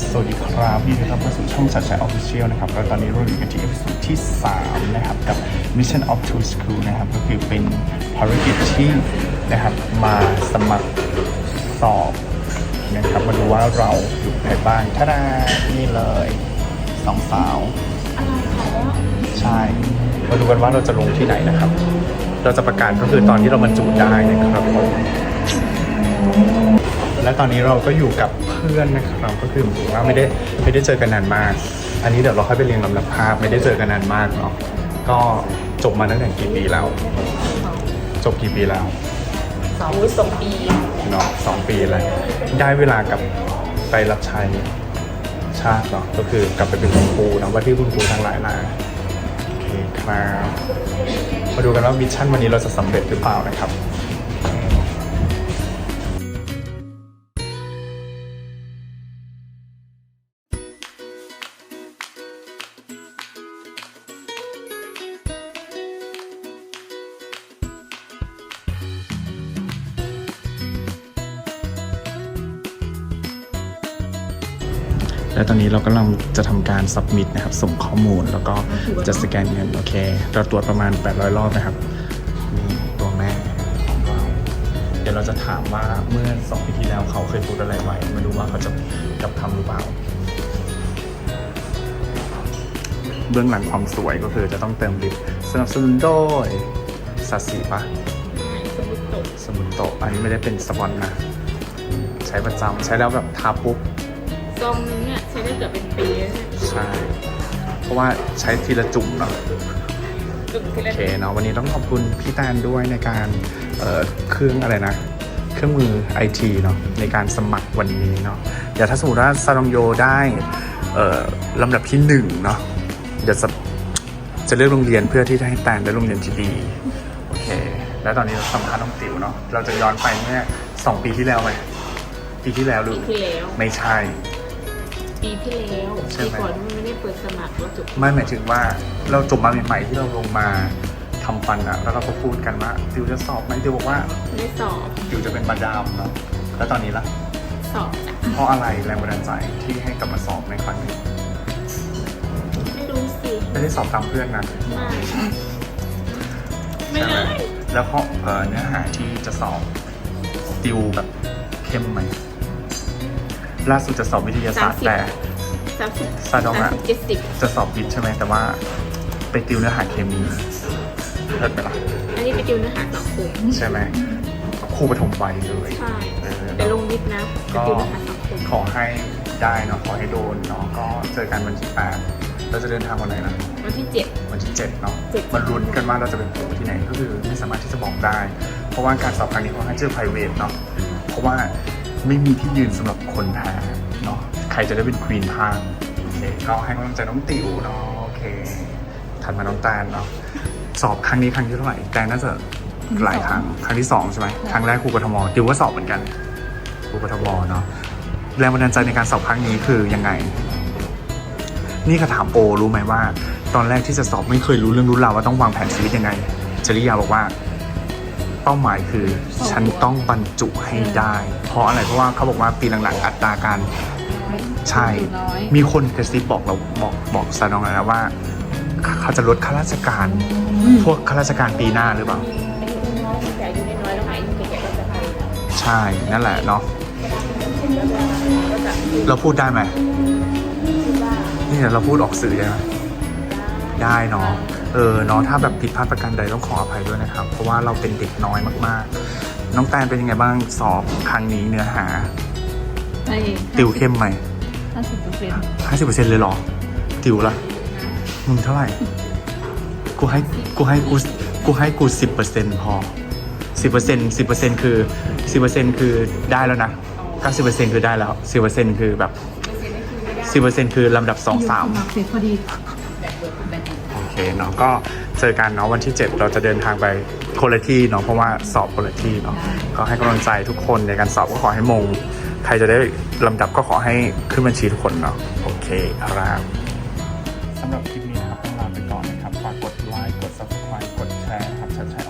สวัสดีครับยินดีต้อนรับเข้าสู่ช่องชัดชัยออฟฟิเชียลนะครับแล้วตอนนี้เราอยู่กันที่เอพิโซดที่ 3 นะครับ กับ Mission of to School นะครับ ก็คือเป็นภารกิจที่นะครับมาสมัครสอบนะครับมาดูว่าเราอยู่ไหนบ้างท่าดานี่เลยสองสาว ใช่ มาดูกันว่าเราจะลงที่ไหนนะครับ เราจะประกาศก็คือตอนที่เราบรรจุได้นะครับผม และตอนนี้เราก็อยู่กับเพื่อนนะครับก็คือหมายถึงว่าไม่ได้ไม่ได้เจอกันนานมาก อันนี้เดี๋ยวเราค่อยไปเรียงลำดับภาพ ไม่ได้เจอกันนานมากเนาะก็จบมาตั้งแต่กี่ปีแล้ว จบกี่ปีแล้วสองสองปีเนาะสองปีแล้วได้เวลากลับไปรับใช้ชาติเนาะก็คือกลับไปเป็นคุณครูนะว่าที่คุณครูทั้งหลายนะโอเคครับมาดูกันว่ามิชชั่นวันนี้เราจะสำเร็จหรือเปล่านะครับ และตอนนี้เรากำลังจะทำการ submit นะครับส่งข้อมูลแล้วก็จะสแกนเงินโอเค เราตรวจประมาณ 800 รอบนะครับนี่ตัวแม่ของเราเดี๋ยวเราจะถามว่าเมื่อสองปีที่แล้วเขาเคยพูดอะไรไว้มาดูว่าเขาจะกลับคำหรือเปล่า เบื้องหลังความสวยก็คือจะต้องเติมลิปสนับสนุนโดยสัตสีปะสมุดตกสมุนโตะอันนี้ไม่ได้เป็นสปอนนะ ใช้ประจำใช้แล้วแบบทาปุ๊บ ซองนึงเนี่ยใช้ได้เกือบเป็นปีแล้วเนี่ยใช่ เพราะว่าใช้ทีละจุ่มเนาะจุดที่โอละเคเนาะวันนี้ต้องขอบคุณพี่แตนด้วยในการเอ่อเครื่องอะไรนะ เครื่องมือไอทีเนาะในการสมัครวันนี้เนาะเดี๋ยวถ้าสมมติว่าซาลองโยได้เอ่อลำดับที่หนึ่งเนาะเดี๋ยวจะจะเลือกโรงเรียนเพื่อที่จะให้แตนได้โรงเรียนที่ดีโอเค แล้วตอนนี้เราสัมภาษณ์น้องติ๋วเนาะเราจะย้อนไปเมื่อสองปีที่แล้วไหมปีที่แล้วหรืปีอ ที่แล้ว ไม่ใช่ ปีที่แล้วใช่ปีไหมก่อนมันไม่ได้เปิดสมัครแล้วจบไม่หมายถึงว่าเราจบมาใหม่ๆที่เราลงมาทำฟันอะแล้วเราก็พูดกันว่าติวจะสอบไหมติวบอกว่าไม่ได้สอบติวจะเป็นมาดามเนาะแล้วตอนนี้ล่ะสอบจ้ะเพราะอะไรแรงบันดาลใจที่ให้กลับมาสอบในครั้งนี้ไม่รู้สิไม่ได้สอบตามเพื่อนนะไม่ไม่ใช่ไหมเลยแล้วข้อเอ่อเนื้อหาที่จะสอบติวแบบเข้มไหม ล่าสุดจะสอบวิทยาศาสตร์แต่สามสิบซาดองอะสามสิบเจ็ดสิบจะสอบวิทย์ใช่ไหมแต่ว่า ไปติวเนื้อหาเคมีเลิศไหมล่ะอันนี้ไปติวเนื้อหาสังคมใช่ไหมครูปฐมวัยเลยใช่เออแต่ลงวิทย์นะไปก็ติวเนื้อหาสังคมขอให้ได้เนาะขอให้โดนเนาะก็เจอกันวันที่แปดเราจะเดินทางวันไหนนะวันที่เจ็ดวันที่เจ็ดเนาะเจ็ดมาลุ้นกันว่าเราจะเป็นตัวที่ไหนก็คือไม่สามารถที่จะบอกได้ เพราะว่าการสอบครั้งนี้ค่อนข้างจะ private เนาะเพราะว่า ไม่มีที่ยืนสำหรับคนแพ้เนาะใครจะได้เป็นควีนพางโอเคก็ให้กำลังใจน้องติ๋วเนาะโอเคถัดมาน้องแตนเนาะสอบครั้งนี้ครั้งที่เท่าไหร่แตนน่าจะหลายครั้งครั้งที่สองใช่ไหมครั้งแรกครูกทมติวก็สอบเหมือนกันครูกทมเนาะแรงบันดาลใจในการสอบครั้งนี้คือยังไง นี่ก็ถามโอรู้ไหมว่า ตอนแรกที่จะสอบไม่เคยรู้เรื่องรู้ราวว่าต้องวางแผนชีวิตยังไงจริยาบอกว่า เป้าหมายคือ ฉันต้องบรรจุให้ได้ เพราะอะไรเพราะว่าเขาบอกว่าปีหลังๆ อัตราการใช่ มีคนกระซิบบอกเราบอกบอกซานองนะว่า เขาจะลดข้าราชการ พวกข้าราชการปีหน้าหรือเปล่าใช่นั่นแหละเนาะก็จะเราพูดได้ไหมนี่เราพูดออกสื่อได้ไหมได้เนาะ เออเนาะถ้าแบบผิดพลาดประการใดต้องขออภัยด้วยนะครับ เพราะว่าเราเป็นเด็กน้อยมากๆ น้องแตนเป็นยังไงบ้างสอบครั้งนี้เนื้อหาใช่ติวเข้มไหมห้าสิบเปอร์เซ็นต์ห้าสิบเปอร์เซ็นต์เลยเหรอ ติวละมึงเท่าไหร่ กูให้กูให้กูกูให้กูสิบเปอร์เซ็นต์พอสิบเปอร์เซ็นต์สิบเปอร์เซ็นต์คือสิบเปอร์เซ็นต์คือได้แล้วนะเก้าสิบเปอร์เซ็นต์คือได้แล้วสิบเปอร์เซ็นต์คือแบบสิบเปอร์เซ็นต์คือลำดับสองสาม เสร็จพอดีโอ เคเนาะก็เจอกันเนาะวันที่ 7 เราจะเดินทางไปคนละที่เนาะเพราะว่าสอบคนละที่เนาะก็ให้กำลังใจทุกคนในการสอบก็ขอให้มง ใครจะได้ลำดับก็ขอให้ขึ้นบัญชีทุกคนเนาะโอเคครับสำหรับคลิปนี้นะครับต้องลาไปก่อนนะครับฝากกดไลค์กด subscribe กดแชร์หัดแชร์